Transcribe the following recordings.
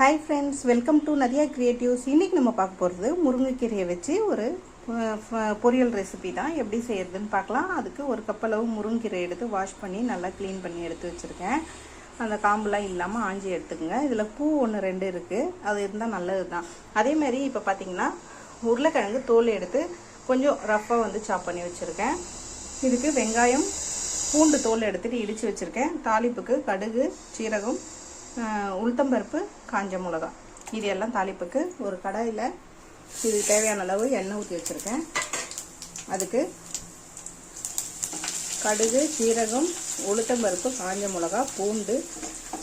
Hi friends welcome to Nadhiya creatives இன்றைக்கி நம்ம பார்க்க போகிறது முருங்கைக்கீரையை வச்சு ஒரு பொரியல் ரெசிபி தான். எப்படி செய்யறதுன்னு பார்க்கலாம். அதுக்கு ஒரு கப்பளவு முருங்கைக்கீரை எடுத்து வாஷ் பண்ணி நல்லா க்ளீன் பண்ணி எடுத்து வச்சுருக்கேன். அந்த காம்புலாம் இல்லாமல் ஆஞ்சி எடுத்துக்கோங்க. இதில் பூ ஒன்று ரெண்டு இருக்குது அது இருந்தால் நல்லது தான் அதேமாதிரி இப்போ பார்த்தீங்கன்னா உருளைக்கிழங்கு தோல் எடுத்து கொஞ்சம் ரஃப்பாக வந்து சாப் பண்ணி வச்சுருக்கேன். இதுக்கு வெங்காயம் பூண்டு தோல் எடுத்துகிட்டு இடித்து வச்சுருக்கேன். தாளிப்புக்கு கடுகு சீரகம் உளுத்தம்பருப்பு காஞ்ச மிளகா இது எல்லாம் தாளிப்புக்கு ஒரு கடாயில் இதுக்கு தேவையான அளவு எண்ணெய் ஊற்றி வச்சுருக்கேன். அதுக்கு கடுகு சீரகம் உளுத்தம்பருப்பு காஞ்ச மிளகா பூண்டு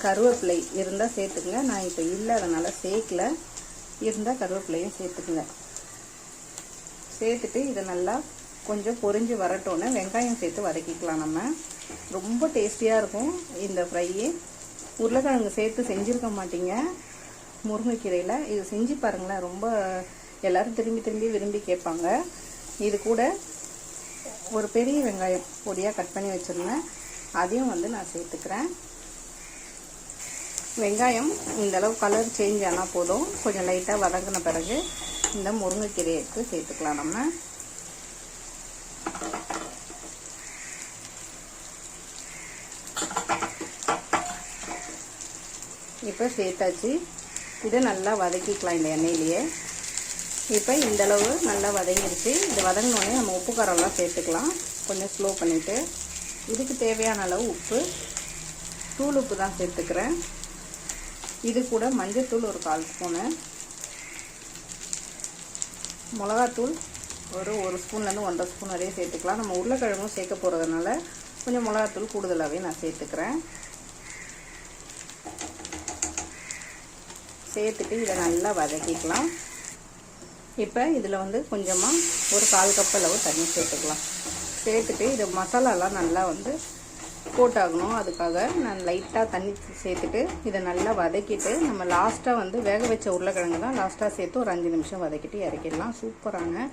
கருவேப்பிலை இருந்தால் சேர்த்துக்குங்க. நான் இப்போ இல்லை அதனால் சேர்க்கல. இருந்தால் கருவேப்பிலையும் சேர்த்துக்குங்க. சேர்த்துட்டு இதை நல்லா கொஞ்சம் பொரிஞ்சு வரட்டோன்னு வெங்காயம் சேர்த்து வதக்கிக்கலாம் நம்ம. ரொம்ப டேஸ்டியாக இருக்கும் இந்த ஃப்ரையே உருளைக்கிழங்கு சேர்த்து செஞ்சுருக்க மாட்டீங்க. முருங்கைக்கீரையில். இது செஞ்சு பாருங்களேன். ரொம்ப எல்லோரும் திரும்பி திரும்பி விரும்பி கேட்பாங்க. இது கூட ஒரு பெரிய வெங்காயம் பொடியாக கட் பண்ணி வச்சுருந்தேன். அதையும் வந்து நான் சேர்த்துக்கிறேன். வெங்காயம் இந்த அளவு கலர் சேஞ்ச் ஆனால் போதும். கொஞ்சம் லைட்டாக வதங்கின பிறகு இந்த முருங்கைக்கீரையை எடுத்து சேர்த்துக்கலாம் நம்ம. இப்போ சேர்த்தாச்சு. இதை நல்லா வதக்கிக்கலாம் இந்த எண்ணெயிலேயே. இப்போ இந்தளவு நல்லா வதங்கிடுச்சு. இது வதங்கினோடனே நம்ம உப்பு காரம்லாம் சேர்த்துக்கலாம். கொஞ்சம் ஸ்லோ பண்ணிவிட்டு இதுக்கு தேவையான அளவு உப்பு. தூள் உப்பு தான் சேர்த்துக்கிறேன். இது கூட மஞ்சத்தூள் ஒரு கால் ஸ்பூனு. மிளகாத்தூள் ஒரு ஒரு ஸ்பூன்லேருந்து ஒன்றரை ஸ்பூன் வரையும் சேர்த்துக்கலாம். நம்ம உருளைக்கிழங்கும் சேர்க்க போகிறதுனால கொஞ்சம் மிளகாத்தூள் கூடுதலாகவே நான் சேர்த்துக்கிறேன். சேர்த்துட்டு இதை நல்லா வதக்கிக்கலாம். இப்போ இதில் வந்து கொஞ்சமாக ஒரு கால் கப் அளவு தண்ணி சேர்த்துக்கலாம். சேர்த்துட்டு இது மசாலாலாம் நல்லா வந்து போட்டாகணும் அதுக்காக நான் லைட்டாக தண்ணி சேர்த்துட்டு இதை நல்லா வதக்கிட்டு நம்ம லாஸ்ட்டாக வந்து வேக வச்ச உருளைக்கிழங்கு தான் லாஸ்ட்டாக சேர்த்து ஒரு அஞ்சு நிமிஷம் வதக்கிட்டு இறக்கிடலாம். சூப்பரான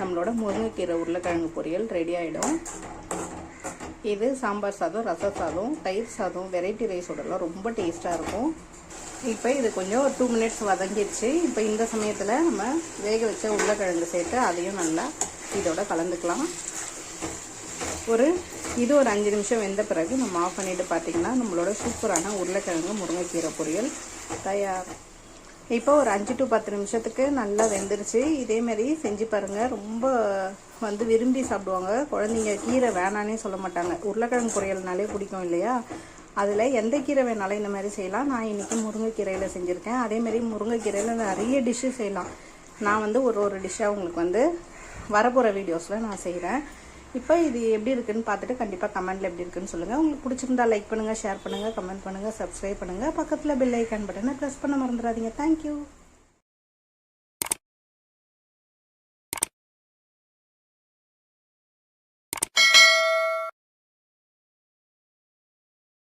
நம்மளோட முருங்கைக்கீரை உருளைக்கிழங்கு பொரியல் ரெடி ஆகிடும் இது சாம்பார் சாதம் ரச சாதம் தயிர் சாதம் வெரைட்டி ரைஸோடலாம் ரொம்ப டேஸ்ட்டாக இருக்கும். இப்போ இது கொஞ்சம் ஒரு டூ மினிட்ஸ் வதங்கிடுச்சு. இப்போ இந்த சமயத்தில் நம்ம வேக வச்ச உருளைக்கிழங்கு சேர்த்து அதையும் நல்லா இதோட கலந்துக்கலாம். ஒரு இது ஒரு அஞ்சு நிமிஷம் வெந்த பிறகு நம்ம ஆஃப் பண்ணிவிட்டு பார்த்தீங்கன்னா நம்மளோட சூப்பரான உருளைக்கிழங்கு முருங்கைக்கீரை பொரியல் தயார். இப்போ ஒரு அஞ்சு டு பத்து நிமிஷத்துக்கு நல்லா வெந்துருச்சு. இதேமாரி செஞ்சு பாருங்கள் ரொம்ப வந்து விரும்பி சாப்பிடுவாங்க. குழந்தைங்க கீரை வேணான்னே சொல்ல மாட்டாங்க. உருளைக்கிழங்கு பொரியல்னாலே பிடிக்கும் இல்லையா? அதில் எந்த கீரை வேணாலும் இந்த மாதிரி செய்யலாம். நான் இன்றைக்கி முருங்கைக்கீரையில் செஞ்சுருக்கேன். அதேமாரி முருங்கைக்கீரையில் நிறைய டிஷ்ஷு செய்யலாம். நான் வந்து ஒரு ஒரு டிஷ்ஷாக உங்களுக்கு வந்து வரப்போகிற வீடியோஸில் நான் செய்கிறேன் இப்போ இது எப்படி இருக்குன்னு பார்த்துட்டு கண்டிப்பாக கமெண்ட்டில் எப்படி இருக்குன்னு சொல்லுங்கள் உங்களுக்கு பிடிச்சிருந்தா லைக் பண்ணுங்கள் ஷேர் பண்ணுங்கள் கமெண்ட் பண்ணுங்கள் சப்ஸ்கிரைப் பண்ணுங்கள் பக்கத்தில் பெல் ஐக்கான் பட்டனை ப்ரெஸ் பண்ண மறந்துடாதீங்க. தேங்க்யூ